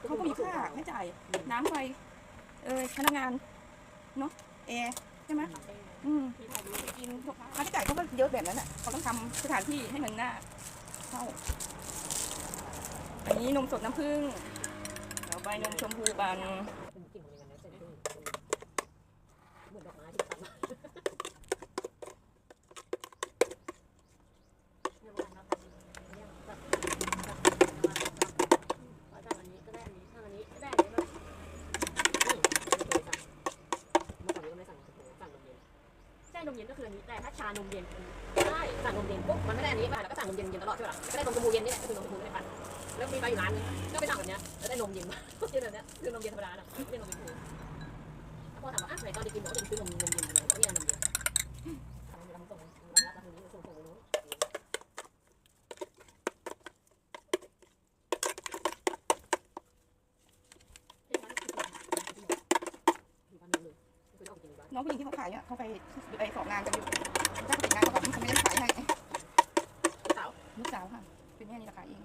เขาก็มีค่าใช้จ่ายน้ำไฟเออพนักงานเนาะแอร์ใช่ไหมอืมกินค่าใช้จ่ายเขาก็เยอะแบบนั้นอะเขาต้องทำสถานที่ให้มันน่าเข้าอันนี้นมสดน้ำผึ้งแล้วใบนมชมพูบันเป็นกลิ่นของมันนะเส้นพึ่งเหมือนดอกไม้ที่ตัดมาเนี่ยวันนั้นตัดเนี่ยตัดตัดตัดอันนี้ก็ได้อันนี้ถ้าอันนี้ก็ได้อันนี้บ้างนี่ไม่เคยสั่งเมื่อก่อนนี้ก็ไม่สั่งสั่งนมเย็นใช่ นมเย็นก็คืออันนี้แต่ถ้าชานมเย็นใช่สั่งนมเย็นปุ๊บมันไม่ได้อันนี้ป่ะแล้วก็สั่งนมเย็นเย็นตลอดใช่ป่ะก็ได้นมชมพูเย็นนี่แหละก็คือนมชมพูไม่ได้ปั่นแล้วมีไปอยู่ร้านนึงก็ไปสั่งแบบเนี้ยแล้วได้นมเย็นมาเย็นแบบเนี้ยคือนมเย็นธรรมดาน่ะไม่ใช่นมชมพูพ่อถามว่าอะไหนตอนเด็กกินหนูก็กซื้อนมนม น้องผู้หญิงที่เขาขายเนี่ยเขาไปไปสองงานกันอยู่จ้างเขาไปงานเขาแบบเขาไม่ได้ขายให้ลูกสาวลูกสาวค่ะเป็นแม่นี่แหละขายเอง